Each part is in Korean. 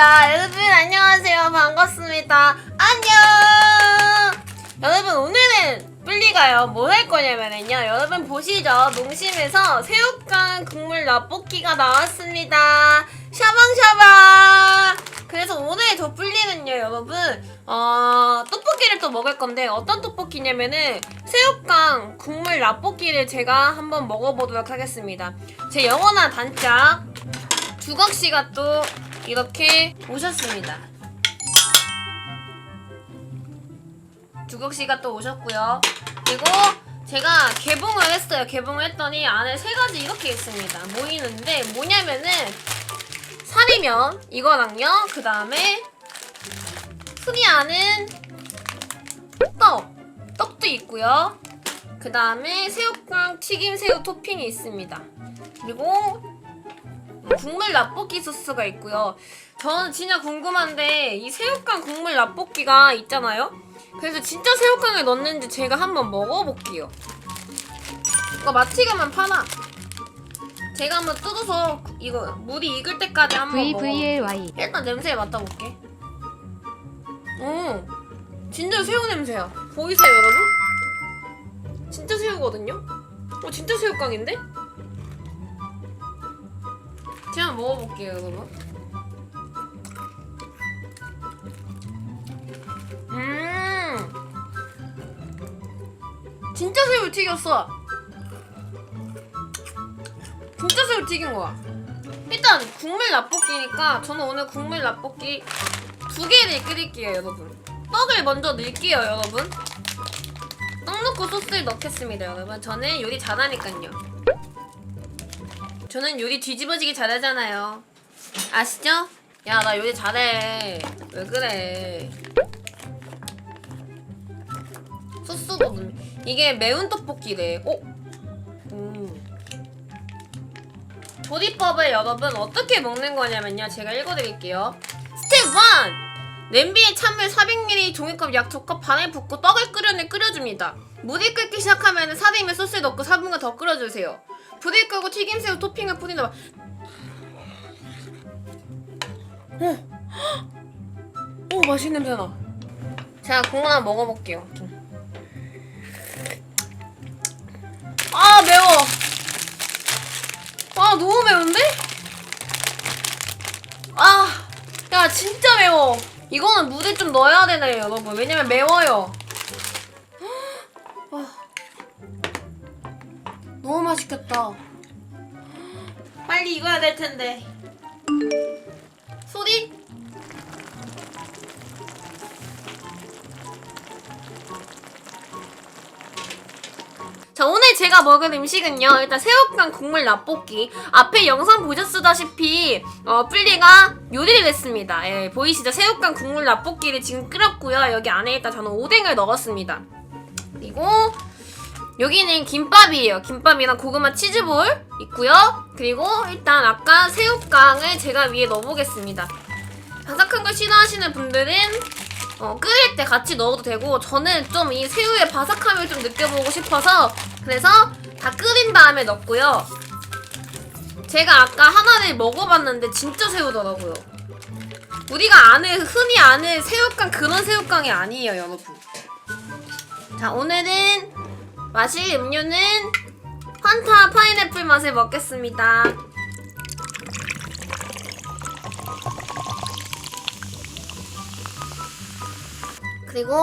왔습니다. 여러분 안녕하세요. 반갑습니다. 안녕. 여러분 오늘은 뿔리가요. 뭐할 거냐면요. 여러분 보시죠. 농심에서 새우깡 국물 라볶이가 나왔습니다. 샤방샤방. 그래서 오늘 저 뿔리는요, 여러분 어 떡볶이를 또 먹을 건데 어떤 떡볶이냐면은 새우깡 국물 라볶이를 제가 한번 먹어보도록 하겠습니다. 제 영원한 단짝 주걱 씨가 또 이렇게 오셨습니다. 주걱 씨가 또 오셨고요. 그리고 제가 개봉을 했어요. 개봉을 했더니 안에 세 가지 이렇게 있습니다. 모이는데 뭐냐면은 살이면 이거랑요. 그 다음에 흔히 아는 떡 떡도 있고요. 그 다음에 새우깡 튀김 새우 토핑이 있습니다. 그리고 국물 라볶이 소스가 있고요. 저는 진짜 궁금한데 이 새우깡 국물 라볶이가 있잖아요. 그래서 진짜 새우깡을 넣는지 제가 한번 먹어볼게요. 이거 마트 가면 파나? 제가 한번 뜯어서 이거 물이 익을 때까지 한번 먹어. VVLY 일단 냄새 맡아볼게. 오, 진짜 새우 냄새야. 보이세요, 여러분? 진짜 새우거든요? 어, 진짜 새우깡인데? 제가 먹어볼게요, 여러분. 음, 진짜 새우 튀겼어. 진짜 새우 튀긴 거야. 일단 국물 라볶이니까 저는 오늘 국물 라볶이 두 개를 끓일게요 여러분 떡을 먼저 넣을게요 여러분 떡 넣고 소스를 넣겠습니다 여러분 저는 요리 잘하니까요 저는 요리 뒤집어지기 잘하잖아요 아시죠? 야 나 요리 잘해 왜 그래 소스도 넣 이게 매운 떡볶이래 어? 음. 조리법을 여러분 어떻게 먹는 거냐면요. 제가 읽어드릴게요. 스텝 1! 냄비에 찬물 400ml 종이컵 약 2컵 반을 붓고 떡을 끓여내 끓여줍니다. 물이 끓기 시작하면 사리면 소스를 넣고 4분간 더 끓여주세요. 불을 끄고 튀김새우 토핑을 뿌린다. 오, 오 맛있는 냄새 나. 제가 국물 하나 먹어볼게요. 아 매워. 아 너무 매운데? 아, 야 진짜 매워. 이거는 물에 좀 넣어야 되나요, 여러분? 왜냐면 매워요. 너무 맛있겠다. 빨리 익어야 될 텐데. 소리? 자 오늘 제가 먹은 음식은요 일단 새우깡 국물 라볶이 앞에 영상 보셨다시피 어 플리가 요리를 했습니다 예, 보이시죠 새우깡 국물 라볶이를 지금 끓였고요 여기 안에 일단 저는 오뎅을 넣었습니다 그리고 여기는 김밥이에요 김밥이랑 고구마 치즈볼 있고요 그리고 일단 아까 새우깡을 제가 위에 넣어보겠습니다 바삭한 걸 싫어하시는 분들은 어, 끓일 때 같이 넣어도 되고 저는 좀 이 새우의 바삭함을 좀 느껴보고 싶어서 그래서 다 끓인 다음에 넣고요. 제가 아까 하나를 먹어봤는데 진짜 새우더라고요. 우리가 아는 흔히 아는 새우깡 그런 새우깡이 아니에요, 여러분. 자, 오늘은 마실 음료는 환타 파인애플 맛을 먹겠습니다. 그리고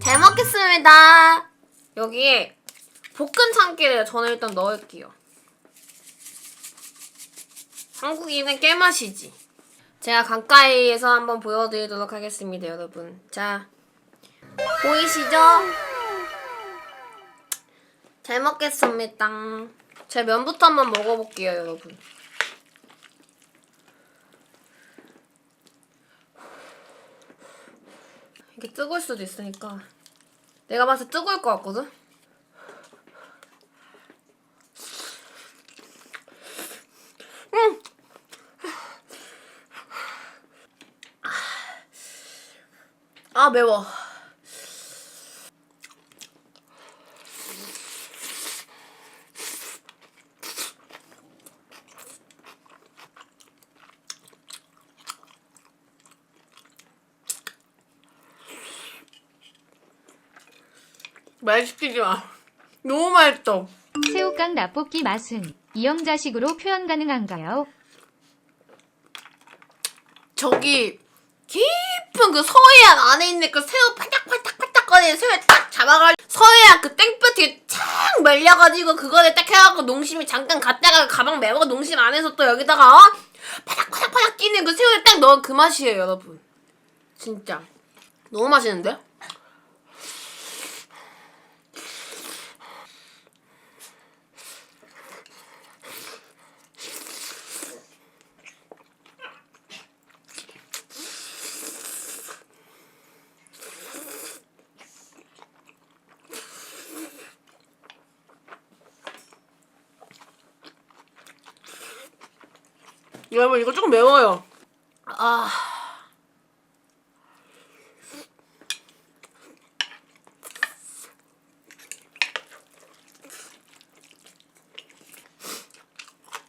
잘 먹겠습니다. 여기에 볶은 참깨를 저는 일단 넣을게요. 한국인은 깨맛이지. 제가 가까이에서 한번 보여드리도록 하겠습니다, 여러분. 자, 보이시죠? 잘 먹겠습니다. 제 면부터 한번 먹어볼게요, 여러분. 이게 뜨거울 수도 있으니까 내가 때 뜨거울 것 같거든? 음! 아 매워 말 시키지 마. 너무 맛있어. 새우깡 라볶이 맛은 이영자식으로 표현 가능한가요? 저기 깊은 그 서해안 안에 있는 그 새우 바짝바짝바짝거리는 새우 딱 잡아가지고 서해안 그 땡볕에 착 말려가지고 그거를 딱 해갖고 농심이 잠깐 갔다가 가방 메고 농심 안에서 또 여기다가 어? 바닥바닥바닥 끼는 그 새우를 딱 넣은 그 맛이에요 여러분 진짜 너무 맛있는데? 여러분 이거 조금 매워요 아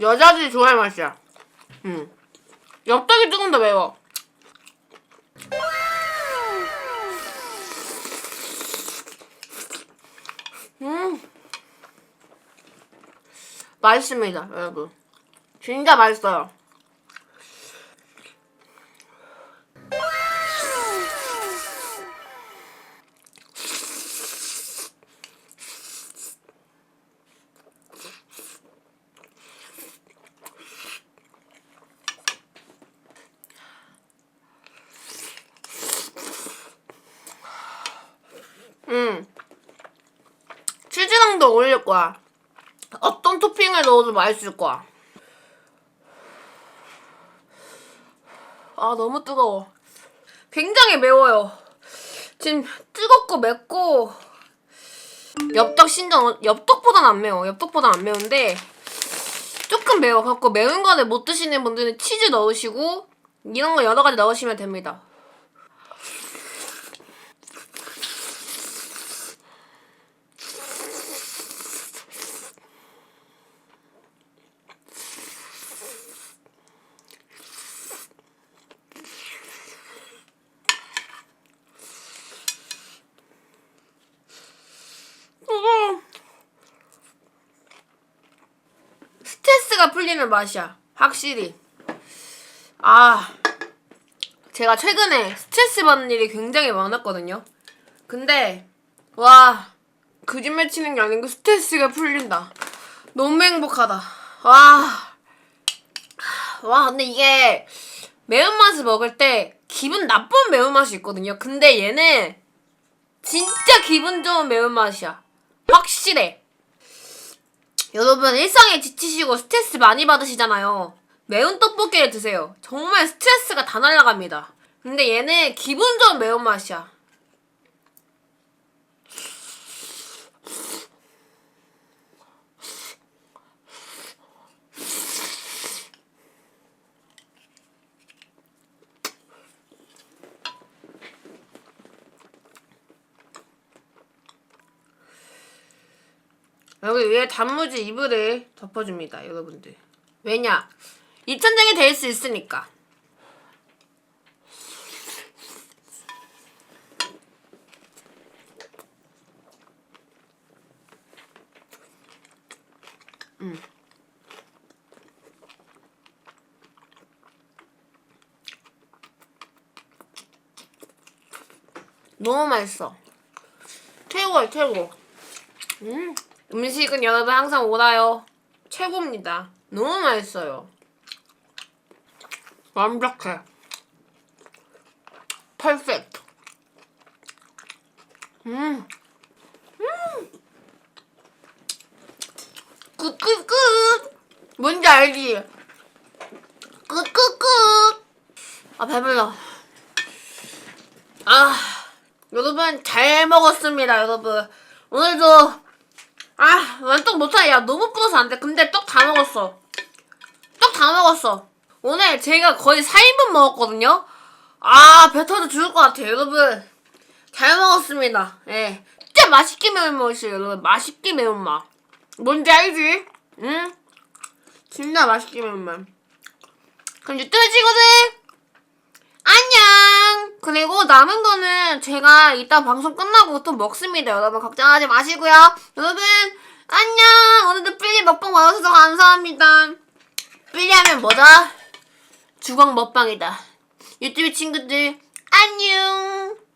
여자들이 좋아할 맛이야. 음. 엽떡이 조금 더 매워. 음. 맛있습니다, 여러분. 진짜 맛있어요. 음. 치즈랑도 어울릴 거야. 어떤 토핑을 넣어도 맛있을 거야. 아, 너무 뜨거워. 굉장히 매워요. 지금 뜨겁고 맵고 엽떡 신전 엽떡보단 안 매워. 엽떡보단 안 매운데 조금 매워. 갖고 매운 거를 못 드시는 분들은 치즈 넣으시고 이런 거 여러 가지 넣으시면 됩니다. 뜨거워. 스트레스가 풀리는 맛이야. 확실히. 아, 제가 최근에 스트레스 받는 일이 굉장히 많았거든요. 근데, 와, 거짓말 치는 게 아니고 스트레스가 풀린다. 너무 행복하다. 와. 와, 근데 이게 매운맛을 먹을 때 기분 나쁜 매운맛이 있거든요. 근데 얘는 진짜 기분 좋은 매운맛이야. 확실해. 여러분 일상에 지치시고 스트레스 많이 받으시잖아요. 매운 떡볶이를 드세요. 정말 스트레스가 다 날아갑니다. 근데 얘는 좋은 매운맛이야. 여기 위에 단무지 이불을 덮어줍니다, 여러분들. 왜냐? 입천장이 될 수 있으니까. 음. 너무 맛있어. 최고야, 최고. 음. 음식은 여러분 항상 오라요. 최고입니다. 너무 맛있어요. 완벽해. 퍼펙트. 음. 음. 굿굿굿. 뭔지 알지? 굿굿굿. 아 배불러. 아 여러분 잘 먹었습니다 여러분. 오늘도 아, 완떡 못해. 야, 너무 불어서 안 돼. 근데 떡 다 먹었어. 떡 다 먹었어. 오늘 제가 거의 4인분 먹었거든요? 아, 배 터져 죽을 것 같아요. 여러분, 잘 먹었습니다. 예. 진짜 맛있게 매운 맛이에요, 여러분. 맛있게 매운 맛. 뭔지 알지? 응? 진짜 맛있게 매운 맛. 그럼 유튜브 친구들, 안녕! 그리고 남은 거는 제가 이따 방송 끝나고 또 먹습니다. 여러분 걱정하지 마시고요. 여러분 안녕. 오늘도 뿔리 먹방 와주셔서 감사합니다. 뿔리 하면 뭐다? 주광 먹방이다. 유튜브 친구들 안녕.